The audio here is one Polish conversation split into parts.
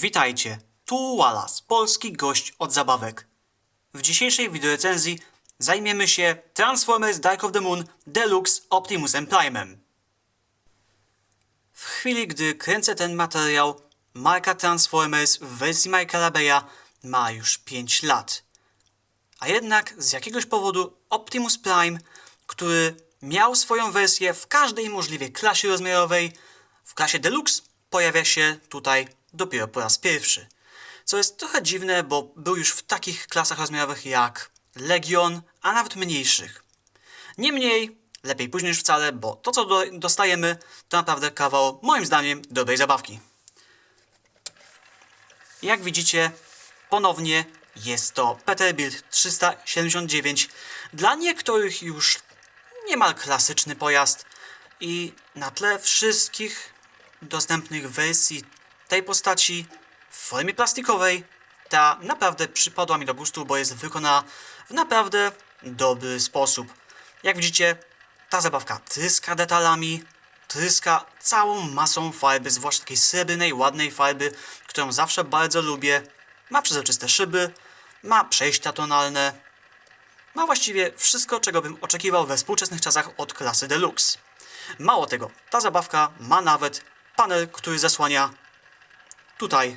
Witajcie, tu Wallace, polski gość od zabawek. W dzisiejszej wideorecenzji zajmiemy się Transformers Dark of the Moon Deluxe Optimusem Prime'em. W chwili, gdy kręcę ten materiał, marka Transformers w wersji Michaela ma już 5 lat. A jednak z jakiegoś powodu Optimus Prime, który miał swoją wersję w każdej możliwej klasie rozmiarowej, w klasie Deluxe pojawia się tutaj dopiero po raz pierwszy. Co jest trochę dziwne, bo był już w takich klasach rozmiarowych jak Legion, a nawet mniejszych. Niemniej, lepiej później niż wcale, bo to co do, dostajemy to naprawdę kawał, moim zdaniem, dobrej zabawki. Jak widzicie, ponownie jest to Peterbilt 379. Dla niektórych już niemal klasyczny pojazd i na tle wszystkich dostępnych wersji tej postaci w formie plastikowej ta naprawdę przypadła mi do gustu, bo jest wykonana w naprawdę dobry sposób. Jak widzicie, ta zabawka tryska detalami, tryska całą masą farby, zwłaszcza takiej srebrnej, ładnej farby, którą zawsze bardzo lubię. Ma przezroczyste szyby, ma przejścia tonalne, ma właściwie wszystko, czego bym oczekiwał we współczesnych czasach od klasy Deluxe. Mało tego, ta zabawka ma nawet panel, który zasłania tutaj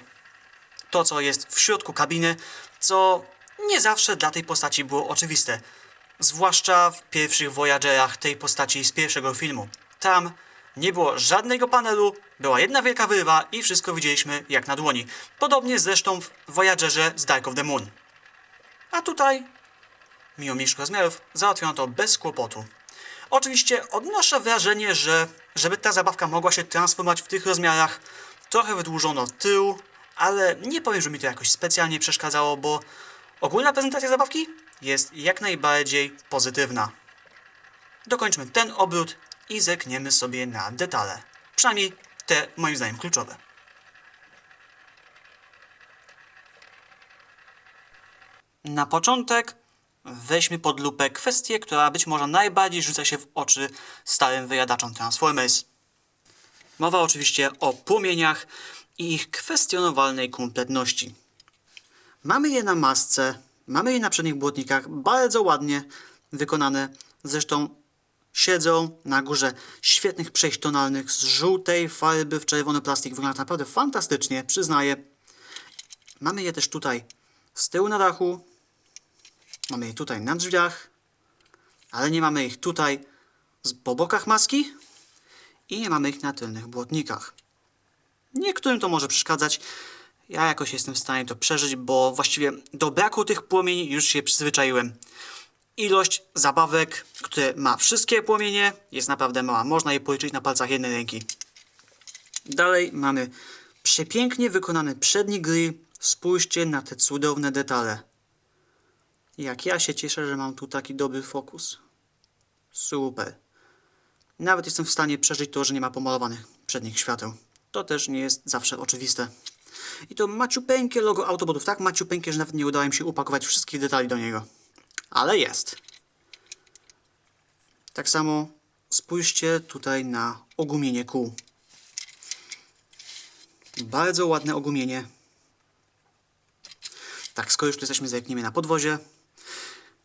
to, co jest w środku kabiny, co nie zawsze dla tej postaci było oczywiste. Zwłaszcza w pierwszych Voyagerach tej postaci z pierwszego filmu. Tam nie było żadnego panelu, była jedna wielka wyrywa i wszystko widzieliśmy jak na dłoni. Podobnie zresztą w Voyagerze z Dark of the Moon. A tutaj, mimo mniejszych rozmiarów, załatwiono to bez kłopotu. Oczywiście odnoszę wrażenie, że żeby ta zabawka mogła się transformować w tych rozmiarach, trochę wydłużono tył, ale nie powiem, że mi to jakoś specjalnie przeszkadzało, bo ogólna prezentacja zabawki jest jak najbardziej pozytywna. Dokończmy ten obrót i zerkniemy sobie na detale. Przynajmniej te moim zdaniem kluczowe. Na początek weźmy pod lupę kwestię, która być może najbardziej rzuca się w oczy starym wyjadaczom Transformers. Mowa oczywiście o płomieniach i ich kwestionowalnej kompletności. Mamy je na masce, mamy je na przednich błotnikach, bardzo ładnie wykonane. Zresztą siedzą na górze świetnych przejść tonalnych z żółtej farby w czerwony plastik. Wygląda naprawdę fantastycznie, przyznaję. Mamy je też tutaj z tyłu na dachu, mamy je tutaj na drzwiach, ale nie mamy ich tutaj po bokach maski i nie mamy ich na tylnych błotnikach. Niektórym to może przeszkadzać. Ja jakoś jestem w stanie to przeżyć, bo właściwie do braku tych płomieni już się przyzwyczaiłem. Ilość zabawek, które ma wszystkie płomienie, jest naprawdę mała. Można je policzyć na palcach jednej ręki. Dalej mamy przepięknie wykonany przedni grill. Spójrzcie na te cudowne detale. Jak ja się cieszę, że mam tu taki dobry fokus. Super. Nawet jestem w stanie przeżyć to, że nie ma pomalowanych przednich świateł. To też nie jest zawsze oczywiste. I to maciupeńkie logo Autobotów, tak maciupeńkie, że nawet nie udało mi się upakować wszystkich detali do niego. Ale jest. Tak samo spójrzcie tutaj na ogumienie kół. Bardzo ładne ogumienie. Tak, skoro już tu jesteśmy, zerknijmy na podwozie.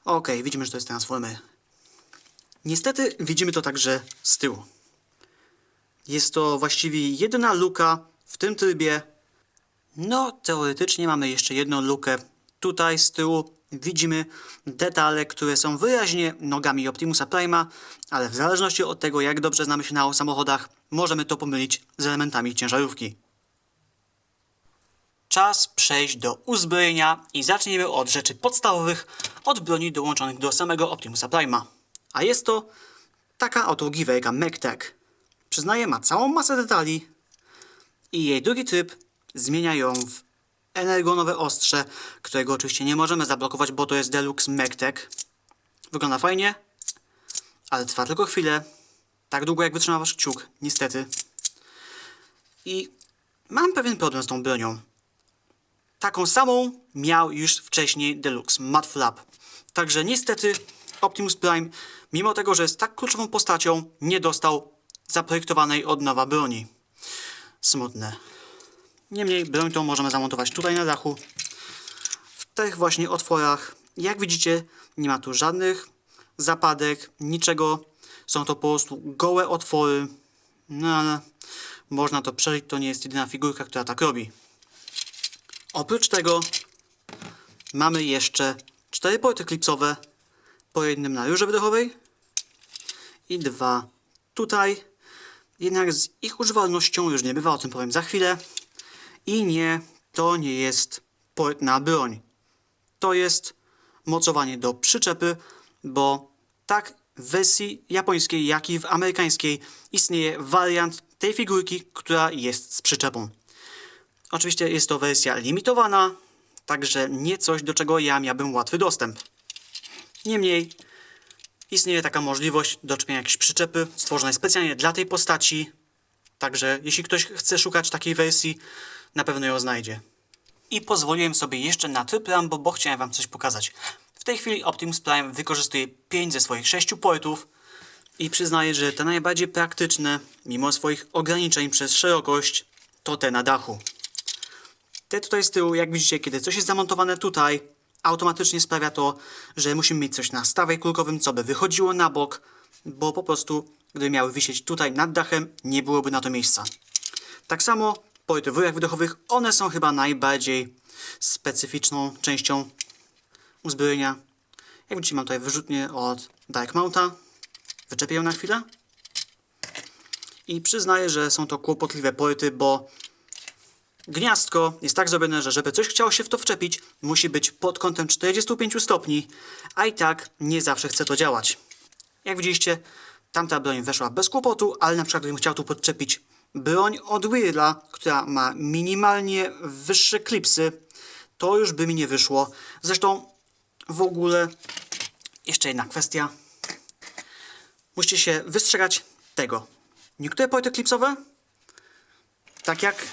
Okej, widzimy, że to jest Transformer. Niestety widzimy to także z tyłu. Jest to właściwie jedyna luka w tym trybie. No, teoretycznie mamy jeszcze jedną lukę. Tutaj z tyłu widzimy detale, które są wyraźnie nogami Optimusa Prime'a, ale w zależności od tego, jak dobrze znamy się na samochodach, możemy to pomylić z elementami ciężarówki. Czas przejść do uzbrojenia i zaczniemy od rzeczy podstawowych, od broni dołączonych do samego Optimusa Prime'a. A jest to taka oto giwerka MacTech. Przyznaję, ma całą masę detali i jej drugi tryb zmienia ją w energonowe ostrze, którego oczywiście nie możemy zablokować, bo to jest Deluxe MacTech. Wygląda fajnie, ale trwa tylko chwilę. Tak długo jak wytrzyma wasz kciuk, niestety. I mam pewien problem z tą bronią. Taką samą miał już wcześniej Deluxe Mud Flap. Także niestety Optimus Prime, mimo tego, że jest tak kluczową postacią, nie dostał zaprojektowanej od nowa broni. Smutne. Niemniej broń tą możemy zamontować tutaj na dachu. W tych właśnie otworach. Jak widzicie, nie ma tu żadnych zapadek, niczego. Są to po prostu gołe otwory. No ale można to przeżyć, to nie jest jedyna figurka, która tak robi. Oprócz tego mamy jeszcze cztery porty klipsowe. Po jednym na rurze wydechowej i dwa tutaj. Jednak z ich używalnością już nie bywa, o tym powiem za chwilę. I nie, to nie jest port na broń. To jest mocowanie do przyczepy, bo tak w wersji japońskiej, jak i w amerykańskiej istnieje wariant tej figurki, która jest z przyczepą. Oczywiście jest to wersja limitowana, także nie coś, do czego ja miałbym łatwy dostęp. Niemniej istnieje taka możliwość doczepienia jakiejś przyczepy stworzonej specjalnie dla tej postaci. Także jeśli ktoś chce szukać takiej wersji, na pewno ją znajdzie. I pozwoliłem sobie jeszcze na tryb Rambo, bo chciałem wam coś pokazać. W tej chwili Optimus Prime wykorzystuje 5 ze swoich 6 portów i przyznaję, że te najbardziej praktyczne, mimo swoich ograniczeń przez szerokość, to te na dachu. Te tutaj z tyłu, jak widzicie, kiedy coś jest zamontowane tutaj, automatycznie sprawia to, że musimy mieć coś na stawie kulkowym, co by wychodziło na bok, bo po prostu, gdyby miały wisieć tutaj nad dachem, nie byłoby na to miejsca. Tak samo porty w rurach wydechowych, one są chyba najbardziej specyficzną częścią uzbrojenia. Jak widzicie, mam tutaj wyrzutnię od Dark Mounta. Wyczepię ją na chwilę. I przyznaję, że są to kłopotliwe porty, bo Gniazdko jest tak zrobione, że żeby coś chciało się w to wczepić, musi być pod kątem 45 stopni, a i tak nie zawsze chce to działać. Jak widzieliście, tamta broń weszła bez kłopotu, ale na przykład gdybym chciał tu podczepić broń od Wirla, która ma minimalnie wyższe klipsy, to już by mi nie wyszło. Zresztą w ogóle jeszcze jedna kwestia. Musicie się wystrzegać tego. Niektóre porty klipsowe, tak jak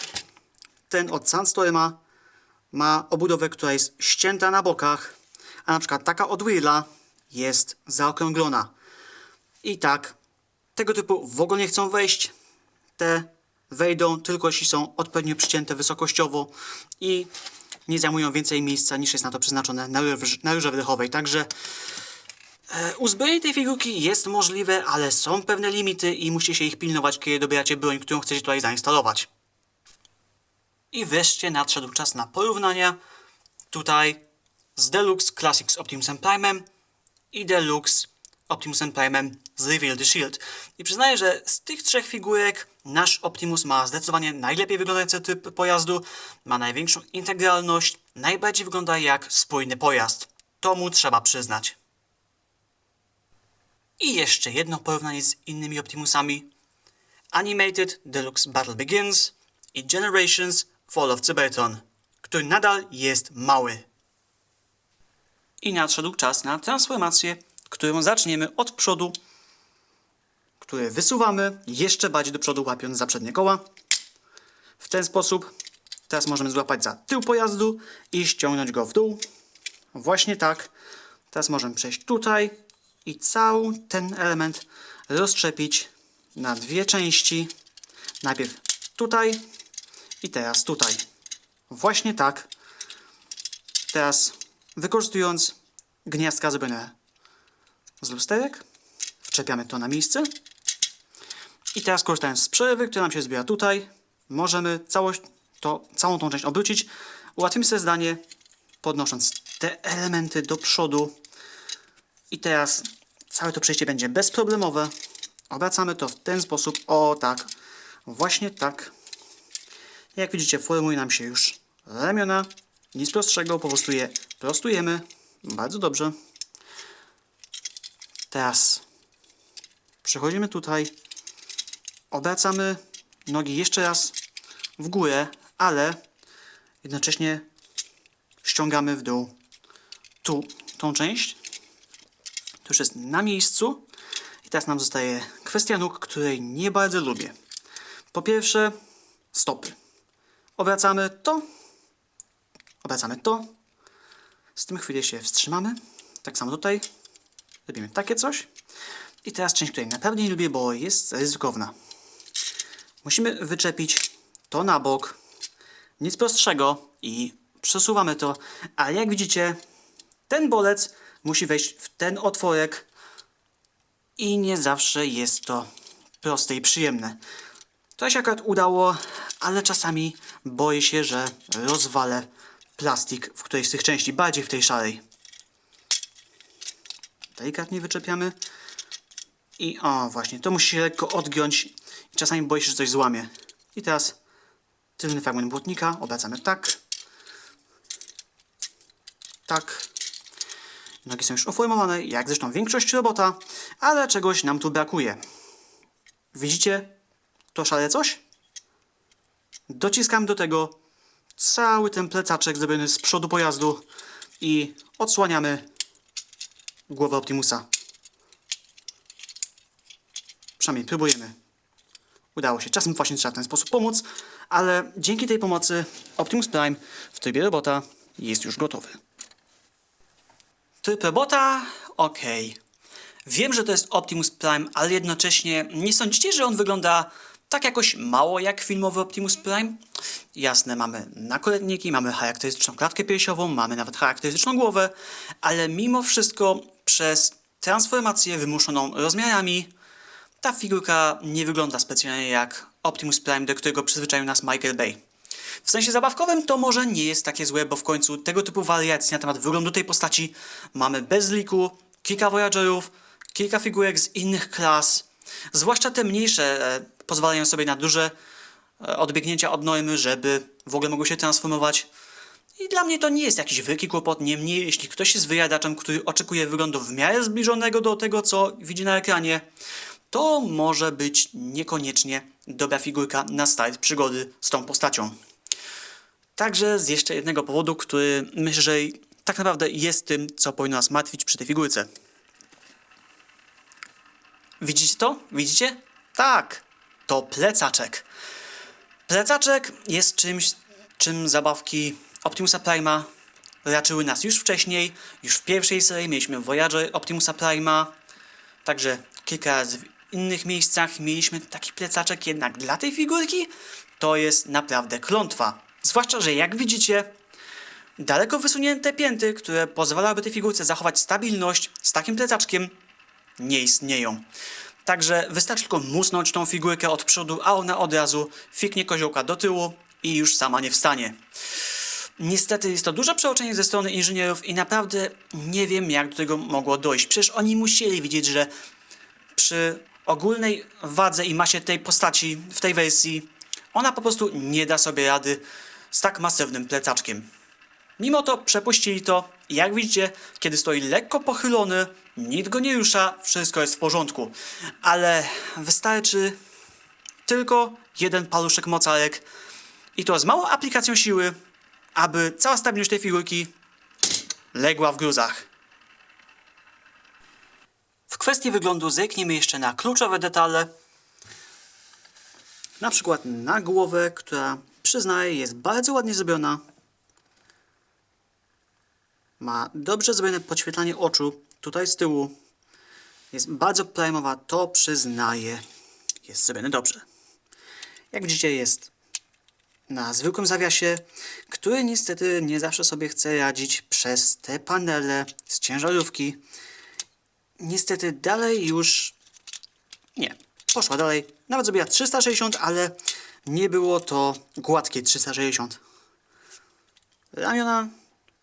ten od Sandstorma ma obudowę, która jest ścięta na bokach, a na przykład taka od Willa jest zaokrąglona. I tak, tego typu w ogóle nie chcą wejść. Te wejdą tylko jeśli są odpowiednio przycięte wysokościowo i nie zajmują więcej miejsca niż jest na to przeznaczone na, rurze- na rurze wydechowej. Także e, uzbrojenie tej figurki jest możliwe, ale są pewne limity i musicie się ich pilnować, kiedy dobieracie broń, którą chcecie tutaj zainstalować. I wreszcie nadszedł czas na porównania tutaj z Deluxe Classic z Optimusem Prime'em i Deluxe Optimusem Prime'em z Reveal the Shield. I przyznaję, że z tych trzech figurek nasz Optimus ma zdecydowanie najlepiej wyglądający typ pojazdu, ma największą integralność, najbardziej wygląda jak spójny pojazd. To mu trzeba przyznać. I jeszcze jedno porównanie z innymi Optimusami. Animated Deluxe Battle Begins i Generations Fall of Cybertron, który nadal jest mały. I nadszedł czas na transformację, którą zaczniemy od przodu, który wysuwamy jeszcze bardziej do przodu, łapiąc za przednie koła. W ten sposób teraz możemy złapać za tył pojazdu i ściągnąć go w dół. Właśnie tak. Teraz możemy przejść tutaj i cały ten element rozszczepić na dwie części. Najpierw tutaj i teraz tutaj. Właśnie tak. Teraz wykorzystując gniazdka zrobione z lusterek, wczepiamy to na miejsce. I teraz korzystając z przerywy, która nam się zbiera tutaj, możemy całość, to, całą tą część obrócić. Ułatwimy sobie zdanie, podnosząc te elementy do przodu. I teraz całe to przejście będzie bezproblemowe. Obracamy to w ten sposób. O tak. Właśnie tak. Jak widzicie, formuje nam się już ramiona. Nic prostszego, po prostu je prostujemy. Bardzo dobrze. Teraz przechodzimy tutaj. Obracamy nogi jeszcze raz w górę, ale jednocześnie ściągamy w dół tu tą część. To już jest na miejscu. I teraz nam zostaje kwestia nóg, której nie bardzo lubię. Po pierwsze, stopy. Obracamy to. Obracamy to. Z tym chwilę się wstrzymamy. Tak samo tutaj. Robimy takie coś. I teraz część, której naprawdę nie lubię, bo jest ryzykowna. Musimy wyczepić to na bok, nic prostszego i przesuwamy to, ale jak widzicie, ten bolec musi wejść w ten otworek i nie zawsze jest to proste i przyjemne. To się akurat udało, ale czasami boję się, że rozwalę plastik w którejś z tych części, bardziej w tej szarej. Delikatnie wyczepiamy. I o, właśnie, to musi się lekko odgiąć. I czasami boję się, że coś złamie. I teraz tylny fragment błotnika obracamy tak. Tak. Nogi są już uformowane, jak zresztą większość robota, ale czegoś nam tu brakuje. Widzicie to szale coś? Dociskam do tego cały ten plecaczek zrobiony z przodu pojazdu i odsłaniamy głowę Optimusa. Przynajmniej próbujemy. Udało się. Czasem właśnie trzeba w ten sposób pomóc, ale dzięki tej pomocy Optimus Prime w trybie robota jest już gotowy. Tryb robota? Okej. Wiem, że to jest Optimus Prime, ale jednocześnie nie sądzicie, że on wygląda tak jakoś mało jak filmowy Optimus Prime? Jasne, mamy nakolenniki, mamy charakterystyczną klatkę piersiową, mamy nawet charakterystyczną głowę, ale mimo wszystko przez transformację wymuszoną rozmiarami ta figurka nie wygląda specjalnie jak Optimus Prime, do którego przyzwyczaił nas Michael Bay. W sensie zabawkowym to może nie jest takie złe, bo w końcu tego typu wariacji na temat wyglądu tej postaci mamy bez liku, kilka Voyagerów, kilka figurek z innych klas, zwłaszcza te mniejsze e, pozwalają sobie na duże e, odbiegnięcia od normy, żeby w ogóle mogły się transformować. I dla mnie to nie jest jakiś wielki kłopot, niemniej jeśli ktoś jest wyjadaczem, który oczekuje wyglądu w miarę zbliżonego do tego, co widzi na ekranie, to może być niekoniecznie dobra figurka na start przygody z tą postacią. Także z jeszcze jednego powodu, który myślę, że tak naprawdę jest tym, co powinno nas martwić przy tej figurce. Widzicie to? Widzicie? Tak, to plecaczek. Plecaczek jest czymś, czym zabawki Optimusa Prima raczyły nas już wcześniej. Już w pierwszej serii mieliśmy Voyager Optimusa Prima. Także kilka razy w innych miejscach mieliśmy taki plecaczek, jednak dla tej figurki to jest naprawdę klątwa. Zwłaszcza, że jak widzicie, daleko wysunięte pięty, które pozwalałyby tej figurce zachować stabilność z takim plecaczkiem, nie istnieją. Także wystarczy tylko musnąć tą figurkę od przodu, a ona od razu fiknie koziołka do tyłu i już sama nie wstanie. Niestety jest to duże przeoczenie ze strony inżynierów i naprawdę nie wiem jak do tego mogło dojść. Przecież oni musieli widzieć, że przy ogólnej wadze i masie tej postaci w tej wersji ona po prostu nie da sobie rady z tak masywnym plecaczkiem. Mimo to przepuścili to jak widzicie, kiedy stoi lekko pochylony, nic go nie rusza, wszystko jest w porządku. Ale wystarczy tylko jeden paluszek mocarek i to z małą aplikacją siły, aby cała stabilność tej figurki legła w gruzach. W kwestii wyglądu zerkniemy jeszcze na kluczowe detale. Na przykład na głowę, która przyznaję jest bardzo ładnie zrobiona. Ma dobrze zrobione podświetlanie oczu. Tutaj z tyłu jest bardzo prime'owa, to przyznaję. Jest zrobione dobrze. Jak widzicie jest na zwykłym zawiasie, który niestety nie zawsze sobie chce radzić przez te panele z ciężarówki. Niestety dalej już nie, poszła dalej. Nawet zrobiła 360, ale nie było to gładkie 360. Ramiona,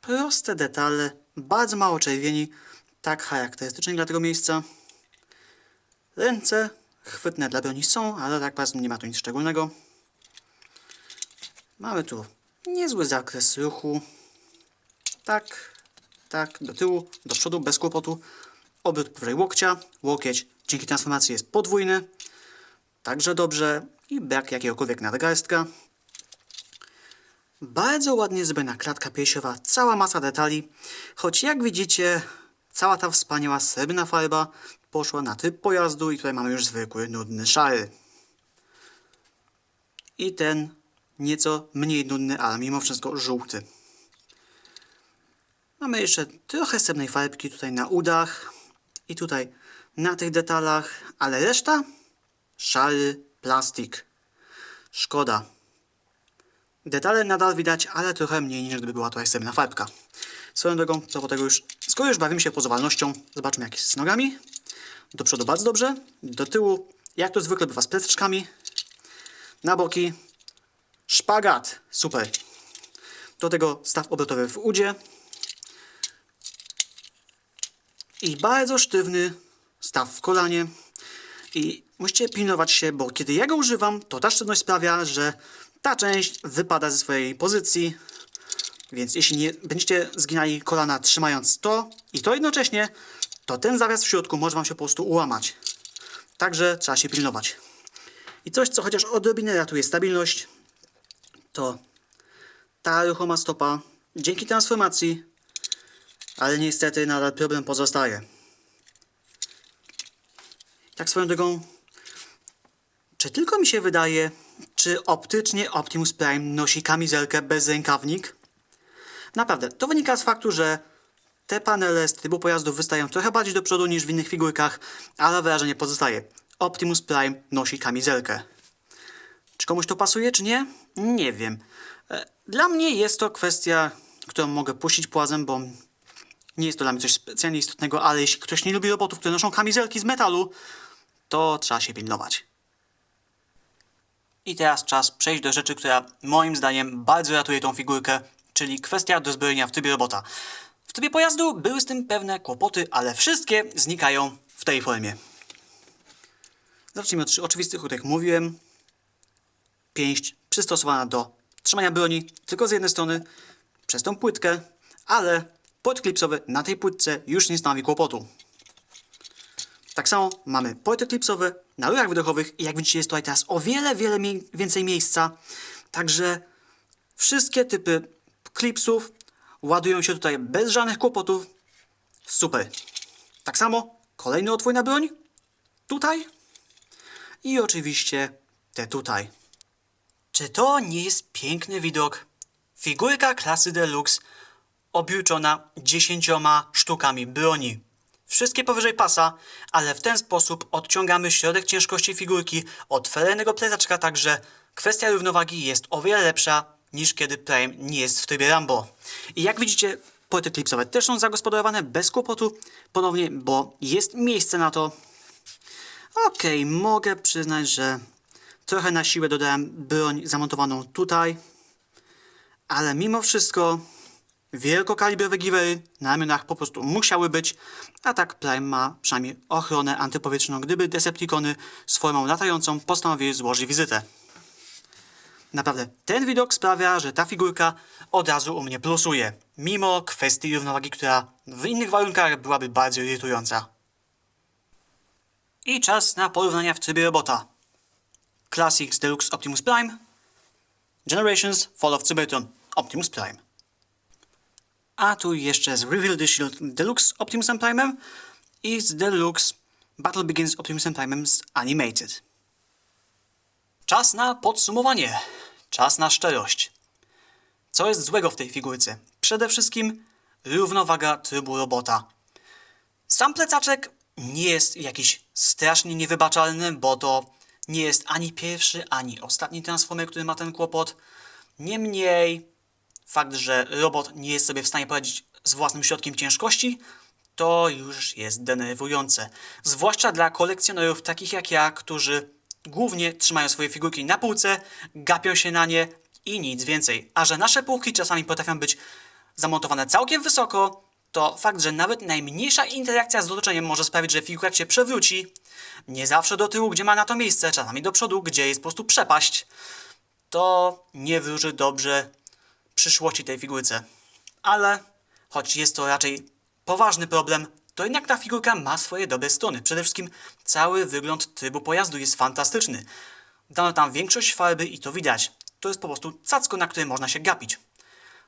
proste detale, bardzo mało czerwieni, tak charakterystycznych dla tego miejsca. Ręce chwytne dla broni są, ale tak bardzo nie ma tu nic szczególnego. Mamy tu niezły zakres ruchu. Tak, tak, do tyłu, do przodu, bez kłopotu. Obrót powyżej łokcia. Łokieć dzięki transformacji jest podwójny. Także dobrze. I brak jakiegokolwiek nadgarstka. Bardzo ładnie zrobiona klatka piersiowa, cała masa detali. Choć jak widzicie, cała ta wspaniała srebrna farba poszła na typ pojazdu i tutaj mamy już zwykły, nudny szary. I ten nieco mniej nudny, ale mimo wszystko żółty. Mamy jeszcze trochę srebrnej farbki tutaj na udach i tutaj na tych detalach, ale reszta szary plastik. Szkoda. Detale nadal widać, ale trochę mniej niż gdyby była to ekstremna farbka. Swoją drogą, to po tego już, skoro już bawimy się pozowalnością, zobaczmy jak jest z nogami. Do przodu bardzo dobrze, do tyłu, jak to zwykle bywa z plecczkami. Na boki, szpagat, super. Do tego staw obrotowy w udzie. I bardzo sztywny staw w kolanie. I musicie pilnować się, bo kiedy ja go używam, to ta sztywność sprawia, że ta część wypada ze swojej pozycji. Więc jeśli nie będziecie zginali kolana trzymając to i to jednocześnie, to ten zawias w środku może wam się po prostu ułamać. Także trzeba się pilnować. I coś, co chociaż odrobinę ratuje stabilność, to ta ruchoma stopa dzięki transformacji, ale niestety nadal problem pozostaje. Tak swoją drogą, czy tylko mi się wydaje, czy optycznie Optimus Prime nosi kamizelkę bez rękawnik? Naprawdę, to wynika z faktu, że te panele z trybu pojazdu wystają trochę bardziej do przodu niż w innych figurkach, ale wrażenie pozostaje. Optimus Prime nosi kamizelkę. Czy komuś to pasuje, czy nie? Nie wiem. E, Dla mnie jest to kwestia, którą mogę puścić płazem, bo nie jest to dla mnie coś specjalnie istotnego, ale jeśli ktoś nie lubi robotów, które noszą kamizelki z metalu, to trzeba się pilnować. I teraz czas przejść do rzeczy, która moim zdaniem bardzo ratuje tą figurkę, czyli kwestia dozbrojenia w trybie robota. W trybie pojazdu były z tym pewne kłopoty, ale wszystkie znikają w tej formie. Zacznijmy od oczywistych, o których mówiłem. Pięść przystosowana do trzymania broni tylko z jednej strony przez tą płytkę, ale port klipsowy na tej płytce już nie stanowi kłopotu. Tak samo mamy porty klipsowe na rurach wydechowych i jak widzicie jest tutaj teraz o wiele, wiele mie- więcej miejsca. Także wszystkie typy klipsów ładują się tutaj bez żadnych kłopotów. Super. Tak samo kolejny otwór na broń. Tutaj. I oczywiście te tutaj. Czy to nie jest piękny widok? Figurka klasy Deluxe objuczona dziesięcioma sztukami broni. Wszystkie powyżej pasa, ale w ten sposób odciągamy środek ciężkości figurki od ferennego plecaczka, także kwestia równowagi jest o wiele lepsza niż kiedy Prime nie jest w trybie Rambo. I jak widzicie, porty klipsowe też są zagospodarowane bez kłopotu, ponownie, bo jest miejsce na to. Okej, mogę przyznać, że trochę na siłę dodałem broń zamontowaną tutaj, ale mimo wszystko wielkokalibrowe giwery na ramionach po prostu musiały być, a tak Prime ma przynajmniej ochronę antypowietrzną, gdyby Decepticony z formą latającą postanowiły złożyć wizytę. Naprawdę, ten widok sprawia, że ta figurka od razu u mnie plusuje, mimo kwestii równowagi, która w innych warunkach byłaby bardzo irytująca. I czas na porównania w trybie robota. Classics Deluxe Optimus Prime, Generations Fall of Cybertron Optimus Prime. A tu jeszcze z Reveal the Shield Deluxe Optimusem Prime'em i z Deluxe Battle Begins Optimusem Prime'em z Animated. Czas na podsumowanie. Czas na szczerość. Co jest złego w tej figurce? Przede wszystkim równowaga trybu robota. Sam plecaczek nie jest jakiś strasznie niewybaczalny, bo to nie jest ani pierwszy, ani ostatni Transformer, który ma ten kłopot. Niemniej fakt, że robot nie jest sobie w stanie poradzić z własnym środkiem ciężkości, to już jest denerwujące. Zwłaszcza dla kolekcjonerów takich jak ja, którzy głównie trzymają swoje figurki na półce, gapią się na nie i nic więcej. A że nasze półki czasami potrafią być zamontowane całkiem wysoko, to fakt, że nawet najmniejsza interakcja z otoczeniem może sprawić, że figurka się przewróci. Nie zawsze do tyłu, gdzie ma na to miejsce, czasami do przodu, gdzie jest po prostu przepaść. To nie wróży dobrze przyszłości tej figurce. Ale choć jest to raczej poważny problem, to jednak ta figurka ma swoje dobre strony. Przede wszystkim cały wygląd trybu pojazdu jest fantastyczny. Dano tam większość farby i to widać. To jest po prostu cacko, na które można się gapić.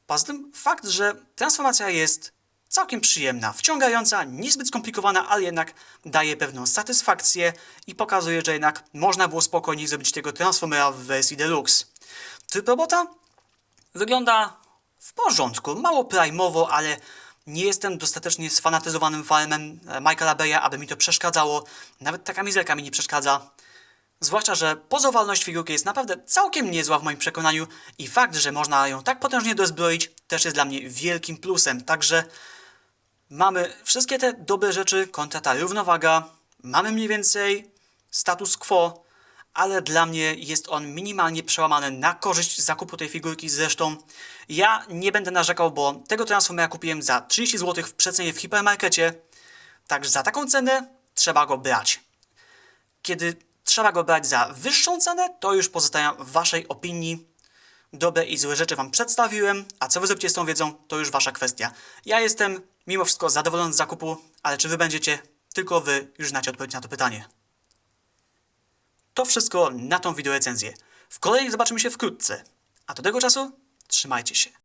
Poza tym fakt, że transformacja jest całkiem przyjemna, wciągająca, niezbyt skomplikowana, ale jednak daje pewną satysfakcję i pokazuje, że jednak można było spokojniej zrobić tego Transformera w wersji Deluxe. Tryb robota wygląda w porządku, mało prime'owo, ale nie jestem dostatecznie sfanatyzowanym fanem e, Michaela Beya, aby mi to przeszkadzało. Nawet ta kamizelka mi nie przeszkadza. Zwłaszcza, że pozowalność figurki jest naprawdę całkiem niezła w moim przekonaniu i fakt, że można ją tak potężnie dozbroić też jest dla mnie wielkim plusem. Także mamy wszystkie te dobre rzeczy kontra ta równowaga, mamy mniej więcej status quo, ale dla mnie jest on minimalnie przełamany na korzyść zakupu tej figurki. Zresztą ja nie będę narzekał, bo tego Transformera kupiłem za 30 zł w przecenie w hipermarkecie, także za taką cenę trzeba go brać. Kiedy trzeba go brać za wyższą cenę, to już pozostają w waszej opinii. Dobre i złe rzeczy wam przedstawiłem, a co wy zrobicie z tą wiedzą, to już wasza kwestia. Ja jestem mimo wszystko zadowolony z zakupu, ale czy wy będziecie, tylko wy już znacie odpowiedź na to pytanie. To wszystko na tą wideorecenzję. W kolejnych zobaczymy się wkrótce. A do tego czasu trzymajcie się.